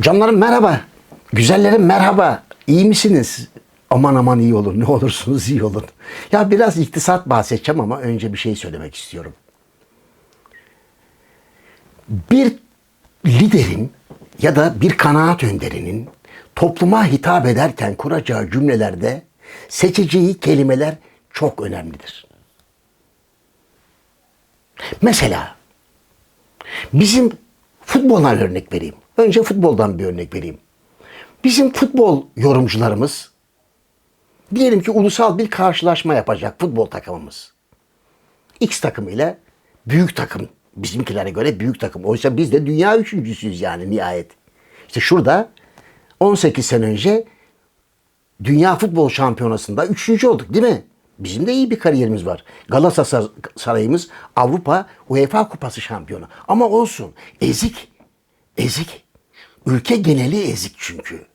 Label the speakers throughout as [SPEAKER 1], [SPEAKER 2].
[SPEAKER 1] Canlarım merhaba. Güzellerim merhaba. İyi misiniz? Aman aman iyi olun. Ne olursunuz iyi olun. Ya biraz iktisat bahsedeceğim ama önce bir şey söylemek istiyorum. Bir liderin ya da bir kanaat önderinin topluma hitap ederken kuracağı cümlelerde seçeceği kelimeler çok önemlidir. Mesela bizim futboldan örnek vereyim. Önce futboldan bir örnek vereyim. Bizim futbol yorumcularımız diyelim ki ulusal bir karşılaşma yapacak futbol takımımız. X takımı ile büyük takım bizimkilere göre büyük takım. Oysa biz de dünya üçüncüsüyüz yani nihayet. İşte şurada 18 sene önce Dünya Futbol Şampiyonası'nda üçüncü olduk değil mi? Bizim de iyi bir kariyerimiz var. Galatasaray'ımız Avrupa UEFA Kupası şampiyonu. Ama olsun ezik. Ezik. Ülke geneli ezik çünkü.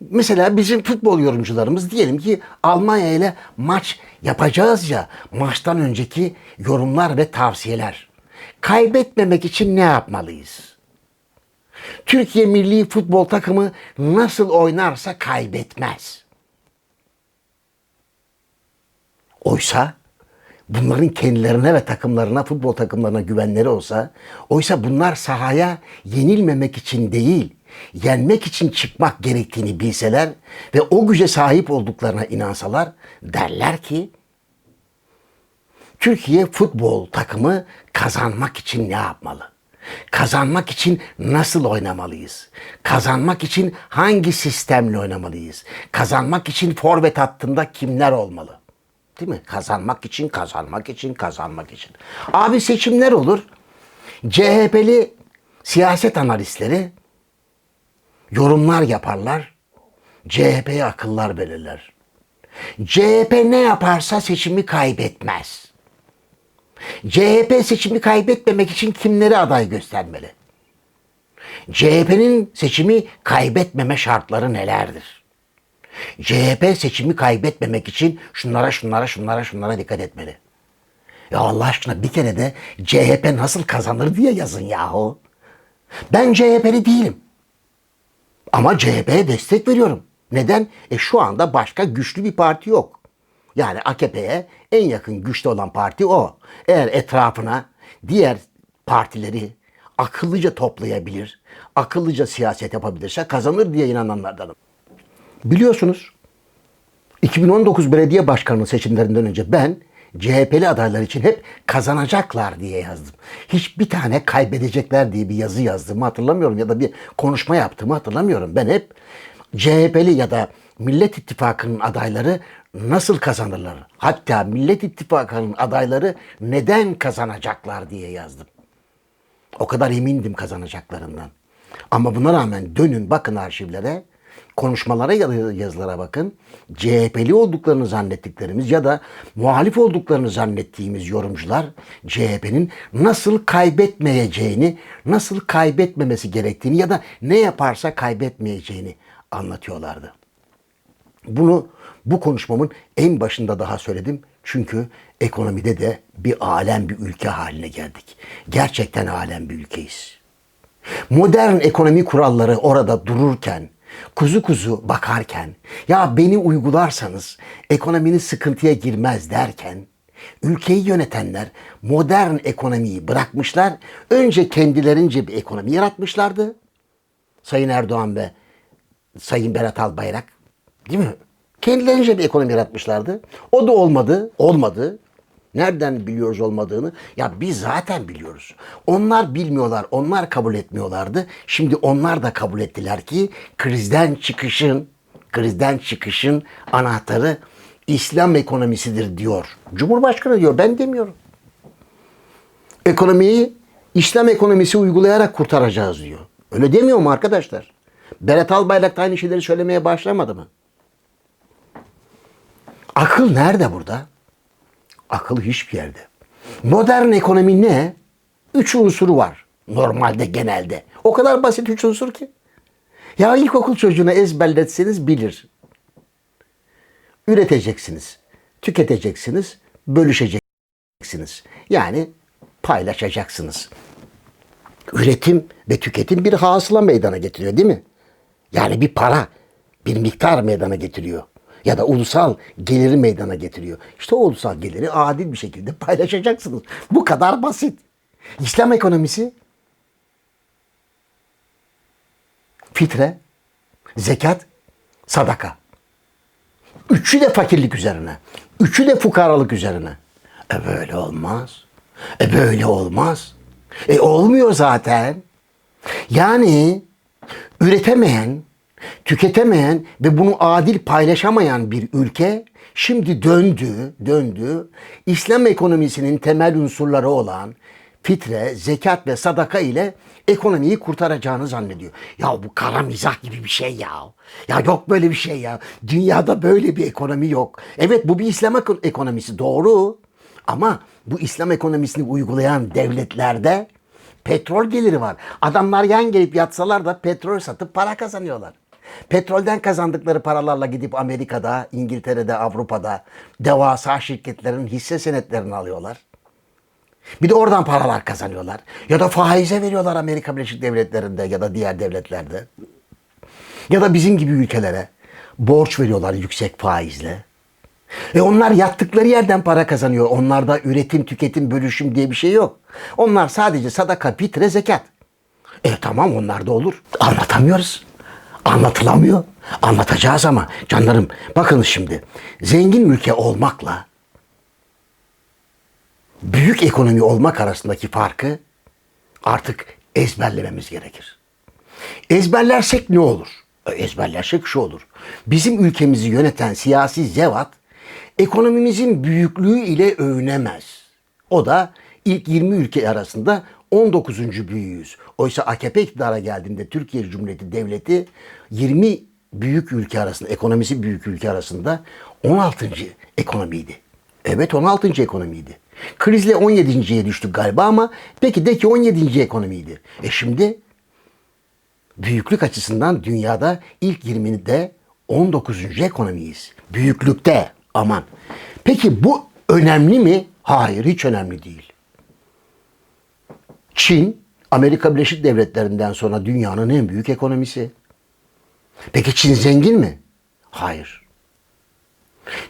[SPEAKER 1] Mesela bizim futbol yorumcularımız diyelim ki Almanya ile maç yapacağız ya maçtan önceki yorumlar ve tavsiyeler. Kaybetmemek için ne yapmalıyız? Türkiye milli futbol takımı nasıl oynarsa kaybetmez. Oysa bunların kendilerine ve takımlarına, futbol takımlarına güvenleri olsa, oysa bunlar sahaya yenilmemek için değil, yenmek için çıkmak gerektiğini bilseler ve o güce sahip olduklarına inansalar derler ki Türkiye futbol takımı kazanmak için ne yapmalı? Kazanmak için nasıl oynamalıyız? Kazanmak için hangi sistemle oynamalıyız? Kazanmak için forvet hattında kimler olmalı? Değil mi? Kazanmak için, kazanmak için, kazanmak için. Abi seçimler olur. CHP'li siyaset analistleri yorumlar yaparlar. CHP'ye akıllar verirler. CHP ne yaparsa seçimi kaybetmez. CHP seçimi kaybetmemek için kimleri aday göstermeli? CHP'nin seçimi kaybetmeme şartları nelerdir? CHP seçimi kaybetmemek için şunlara şunlara şunlara şunlara dikkat etmeli. Ya Allah aşkına bir kere de CHP nasıl kazanır diye yazın yahu. Ben CHP'li değilim. Ama CHP'ye destek veriyorum. Neden? E şu anda başka güçlü bir parti yok. Yani AKP'ye en yakın güçte olan parti o. Eğer etrafına diğer partileri akıllıca toplayabilir, akıllıca siyaset yapabilirse kazanır diye inananlardanım. Biliyorsunuz 2019 belediye başkanlığı seçimlerinden önce ben CHP'li adaylar için hep kazanacaklar diye yazdım. Hiçbir tane kaybedecekler diye bir yazı yazdığımı hatırlamıyorum ya da bir konuşma yaptığımı hatırlamıyorum. Ben hep CHP'li ya da Millet İttifakı'nın adayları nasıl kazanırlar? Hatta Millet İttifakı'nın adayları neden kazanacaklar diye yazdım. O kadar emindim kazanacaklarından. Ama buna rağmen dönün bakın arşivlere, konuşmalara ya da yazılara bakın. CHP'li olduklarını zannettiklerimiz ya da muhalif olduklarını zannettiğimiz yorumcular CHP'nin nasıl kaybetmeyeceğini, nasıl kaybetmemesi gerektiğini ya da ne yaparsa kaybetmeyeceğini anlatıyorlardı. Bunu bu konuşmamın en başında daha söyledim. Çünkü ekonomide de bir alem bir ülke haline geldik. Gerçekten alem bir ülkeyiz. Modern ekonomi kuralları orada dururken, kuzu kuzu bakarken, ya beni uygularsanız ekonominin sıkıntıya girmez derken, ülkeyi yönetenler modern ekonomiyi bırakmışlar. Önce kendilerince bir ekonomi yaratmışlardı. Sayın Erdoğan ve Sayın Berat Albayrak değil mi? Kendilerince bir ekonomi yaratmışlardı. O da olmadı, olmadı. Nereden biliyoruz olmadığını? Ya biz zaten biliyoruz. Onlar bilmiyorlar, onlar kabul etmiyorlardı. Şimdi onlar da kabul ettiler ki krizden çıkışın, krizden çıkışın anahtarı İslam ekonomisidir diyor. Cumhurbaşkanı diyor, ben demiyorum. Ekonomiyi İslam ekonomisi uygulayarak kurtaracağız diyor. Öyle demiyor mu arkadaşlar? Berat Albayrak da aynı şeyleri söylemeye başlamadı mı? Akıl nerede burada? Akıl hiçbir yerde. Modern ekonomi ne? Üç unsuru var. Normalde, genelde. O kadar basit üç unsur ki. Ya ilkokul çocuğuna ezberletseniz bilir. Üreteceksiniz, tüketeceksiniz, bölüşeceksiniz. Yani paylaşacaksınız. Üretim ve tüketim bir hasıla meydana getiriyor değil mi? Yani bir para, bir miktar meydana getiriyor. Ya da ulusal geliri meydana getiriyor. İşte o ulusal geliri adil bir şekilde paylaşacaksınız. Bu kadar basit. İslam ekonomisi fitre, zekat, sadaka. Üçü de fakirlik üzerine. Üçü de fukaralık üzerine. E böyle olmaz. E böyle olmaz. E olmuyor zaten. Yani üretemeyen, tüketemeyen ve bunu adil paylaşamayan bir ülke şimdi döndü, döndü. İslam ekonomisinin temel unsurları olan fitre, zekat ve sadaka ile ekonomiyi kurtaracağını zannediyor. Ya bu kara mizah gibi bir şey ya. Ya yok böyle bir şey ya. Dünyada böyle bir ekonomi yok. Evet bu bir İslam eko- ekonomisi doğru. Ama bu İslam ekonomisini uygulayan devletlerde petrol geliri var. Adamlar yan gelip yatsalar da petrol satıp para kazanıyorlar. Petrolden kazandıkları paralarla gidip Amerika'da, İngiltere'de, Avrupa'da devasa şirketlerin hisse senetlerini alıyorlar. Bir de oradan paralar kazanıyorlar. Ya da faize veriyorlar Amerika Birleşik Devletleri'nde ya da diğer devletlerde. Ya da bizim gibi ülkelere borç veriyorlar yüksek faizle. E onlar yattıkları yerden para kazanıyor. Onlarda üretim, tüketim, bölüşüm diye bir şey yok. Onlar sadece sadaka, fitre, zekat. E tamam onlar da olur. Anlatamıyoruz. Anlatılamıyor. Anlatacağız ama canlarım bakın şimdi zengin ülke olmakla büyük ekonomi olmak arasındaki farkı artık ezberlememiz gerekir. Ezberlersek ne olur? E, Ezberlersek şu olur. Bizim ülkemizi yöneten siyasi zevat ekonomimizin büyüklüğü ile övünemez. O da ilk 20 ülke arasında 19. büyüğüz. Oysa AKP iktidara geldiğinde Türkiye Cumhuriyeti Devleti 20 büyük ülke arasında, ekonomisi büyük ülke arasında 16. ekonomiydi. Evet 16. ekonomiydi. Krizle 17.ye düştük galiba ama peki de ki 17. ekonomiydi. E şimdi büyüklük açısından dünyada ilk 20'de 19. ekonomiyiz. Büyüklükte aman. Peki bu önemli mi? Hayır hiç önemli değil. Çin Amerika Birleşik Devletleri'nden sonra dünyanın en büyük ekonomisi. Peki Çin zengin mi? Hayır.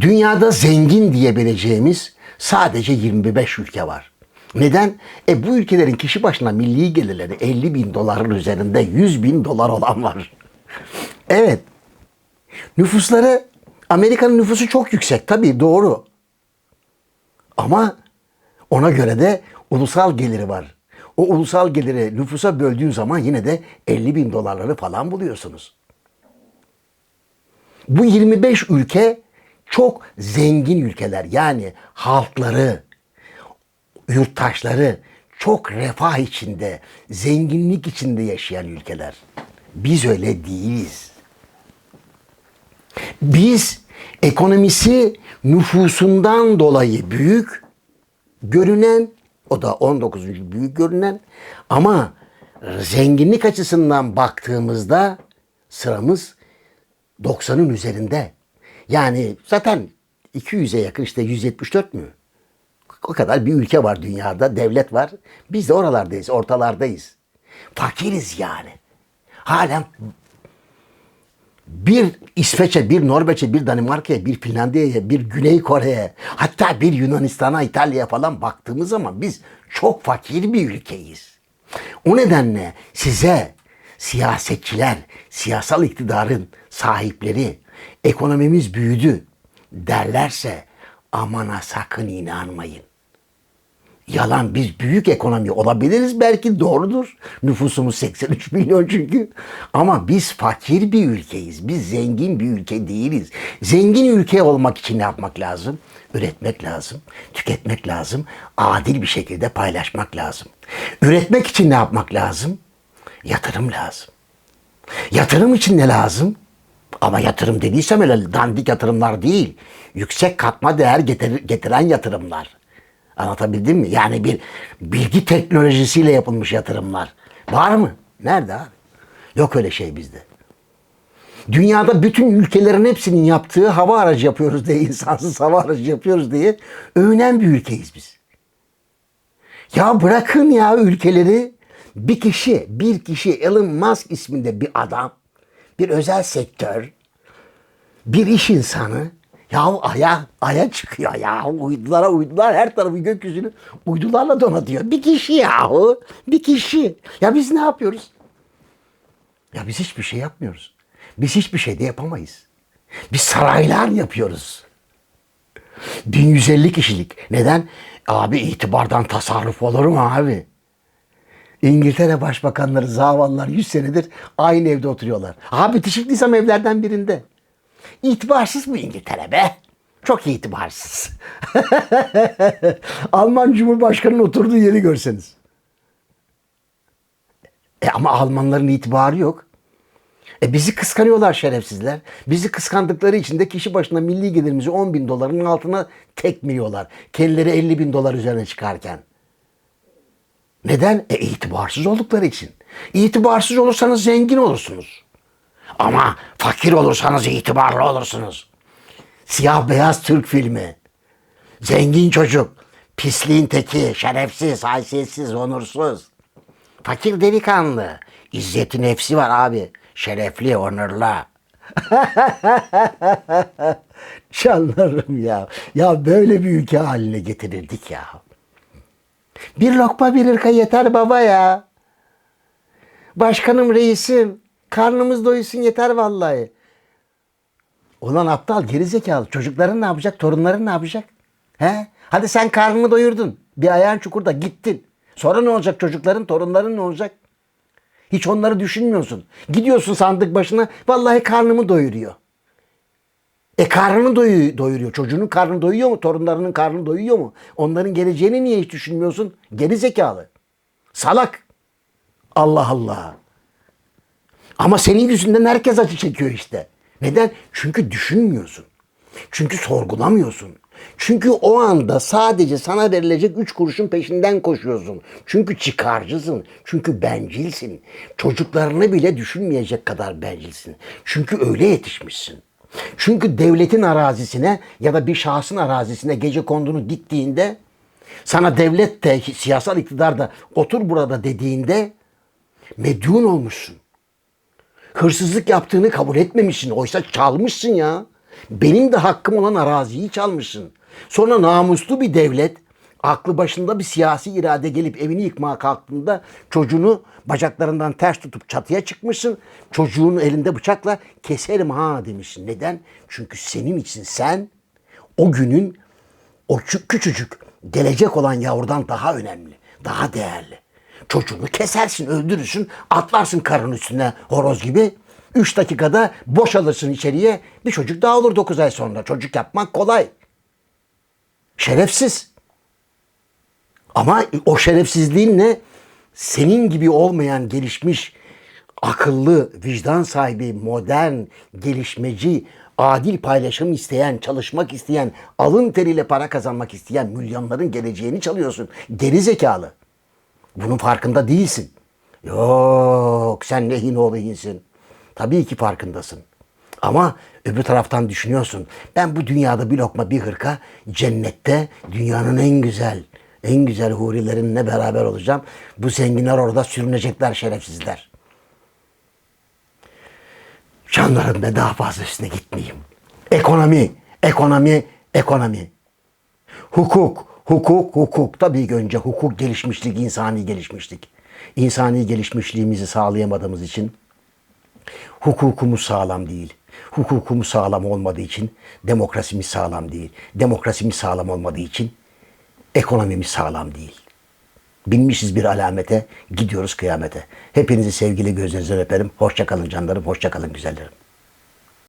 [SPEAKER 1] Dünyada zengin diyebileceğimiz sadece 25 ülke var. Neden? E bu ülkelerin kişi başına milli gelirleri 50 bin doların üzerinde 100 bin dolar olan var. Evet. Nüfusları Amerika'nın nüfusu çok yüksek tabii doğru. Ama ona göre de ulusal geliri var. O ulusal geliri nüfusa böldüğün zaman yine de 50 bin dolarları falan buluyorsunuz. Bu 25 ülke çok zengin ülkeler. Yani halkları, yurttaşları çok refah içinde, zenginlik içinde yaşayan ülkeler. Biz öyle değiliz. Biz ekonomisi nüfusundan dolayı büyük görünen, o da 19. büyük görünen ama zenginlik açısından baktığımızda sıramız 90'ın üzerinde. Yani zaten 200'e yakın işte 174 mü? O kadar bir ülke var dünyada, devlet var. Biz de oralardayız, ortalardayız. Fakiriz yani. Halen bir İsveç'e, bir Norveç'e, bir Danimarka'ya, bir Finlandiya'ya, bir Güney Kore'ye, hatta bir Yunanistan'a, İtalya'ya falan baktığımız zaman biz çok fakir bir ülkeyiz. O nedenle size siyasetçiler, siyasal iktidarın sahipleri, ekonomimiz büyüdü derlerse amana sakın inanmayın. Yalan biz büyük ekonomi olabiliriz belki doğrudur. Nüfusumuz 83 milyon çünkü. Ama biz fakir bir ülkeyiz. Biz zengin bir ülke değiliz. Zengin ülke olmak için ne yapmak lazım? Üretmek lazım, tüketmek lazım, adil bir şekilde paylaşmak lazım. Üretmek için ne yapmak lazım? Yatırım lazım. Yatırım için ne lazım? Ama yatırım dediysem öyle dandik yatırımlar değil. Yüksek katma değer getir- getiren yatırımlar. Anlatabildim mi? Yani bir bilgi teknolojisiyle yapılmış yatırımlar. Var mı? Nerede abi? Yok öyle şey bizde. Dünyada bütün ülkelerin hepsinin yaptığı hava aracı yapıyoruz diye, insansız hava aracı yapıyoruz diye övünen bir ülkeyiz biz. Ya bırakın ya ülkeleri bir kişi, bir kişi Elon Musk isminde bir adam bir özel sektör, bir iş insanı ya aya aya çıkıyor ya uydulara uydular her tarafı gökyüzünü uydularla donatıyor. Bir kişi yahu bir kişi. Ya biz ne yapıyoruz? Ya biz hiçbir şey yapmıyoruz. Biz hiçbir şey de yapamayız. Biz saraylar yapıyoruz. 1150 kişilik. Neden? Abi itibardan tasarruf olur mu abi? İngiltere başbakanları, zavallılar 100 senedir aynı evde oturuyorlar. Abi Tişikliysam evlerden birinde. İtibarsız mı İngiltere be? Çok itibarsız. Alman Cumhurbaşkanı'nın oturduğu yeri görseniz. E ama Almanların itibarı yok. E bizi kıskanıyorlar şerefsizler. Bizi kıskandıkları için de kişi başına milli gelirimizi 10 bin doların altına tekmiyorlar. Kendileri 50 bin dolar üzerine çıkarken. Neden? E itibarsız oldukları için. İtibarsız olursanız zengin olursunuz. Ama fakir olursanız itibarlı olursunuz. Siyah beyaz Türk filmi. Zengin çocuk. Pisliğin teki. Şerefsiz, haysiyetsiz, onursuz. Fakir delikanlı. İzzeti nefsi var abi. Şerefli, onurlu. Canlarım ya. Ya böyle bir ülke haline getirirdik ya. Bir lokma bir ırka yeter baba ya. Başkanım reisim. Karnımız doysun yeter vallahi. Ulan aptal gerizekalı. Çocukların ne yapacak? Torunların ne yapacak? He? Hadi sen karnını doyurdun. Bir ayağın çukurda gittin. Sonra ne olacak çocukların, torunların ne olacak? Hiç onları düşünmüyorsun. Gidiyorsun sandık başına. Vallahi karnımı doyuruyor. E karnını doyu- doyuruyor. Çocuğunun karnı doyuyor mu? Torunlarının karnı doyuyor mu? Onların geleceğini niye hiç düşünmüyorsun? Geri zekalı. Salak. Allah Allah. Ama senin yüzünden herkes acı çekiyor işte. Neden? Çünkü düşünmüyorsun. Çünkü sorgulamıyorsun. Çünkü o anda sadece sana verilecek üç kuruşun peşinden koşuyorsun. Çünkü çıkarcısın. Çünkü bencilsin. Çocuklarını bile düşünmeyecek kadar bencilsin. Çünkü öyle yetişmişsin. Çünkü devletin arazisine ya da bir şahsın arazisine gece kondunu diktiğinde sana devlet de siyasal iktidar da otur burada dediğinde medyun olmuşsun. Hırsızlık yaptığını kabul etmemişsin. Oysa çalmışsın ya. Benim de hakkım olan araziyi çalmışsın. Sonra namuslu bir devlet, aklı başında bir siyasi irade gelip evini yıkmaya kalktığında çocuğunu bacaklarından ters tutup çatıya çıkmışsın. Çocuğun elinde bıçakla keserim ha demişsin. Neden? Çünkü senin için sen o günün o çü- küçücük gelecek olan yavrudan daha önemli, daha değerli. Çocuğunu kesersin, öldürürsün, atlarsın karın üstüne horoz gibi. Üç dakikada boşalırsın içeriye. Bir çocuk daha olur dokuz ay sonra. Çocuk yapmak kolay. Şerefsiz. Ama o şerefsizliğinle senin gibi olmayan gelişmiş, akıllı, vicdan sahibi, modern, gelişmeci, adil paylaşım isteyen, çalışmak isteyen, alın teriyle para kazanmak isteyen milyonların geleceğini çalıyorsun. Geri zekalı. Bunun farkında değilsin. Yok sen ne hinoğlu hinsin. Tabii ki farkındasın. Ama öbür taraftan düşünüyorsun. Ben bu dünyada bir lokma bir hırka cennette dünyanın en güzel, en güzel hurilerinle beraber olacağım. Bu zenginler orada sürünecekler şerefsizler. Canlarım ben daha fazla üstüne gitmeyeyim. Ekonomi, ekonomi, ekonomi. Hukuk, hukuk, hukuk. Tabii ki önce hukuk gelişmişlik, insani gelişmişlik. İnsani gelişmişliğimizi sağlayamadığımız için hukukumuz sağlam değil. Hukukumuz sağlam olmadığı için demokrasimiz sağlam değil. Demokrasimiz sağlam olmadığı için ekonomimiz sağlam değil. Binmişiz bir alamete, gidiyoruz kıyamete. Hepinizi sevgili gözlerinizden öperim. Hoşça kalın canlarım, hoşça kalın güzellerim.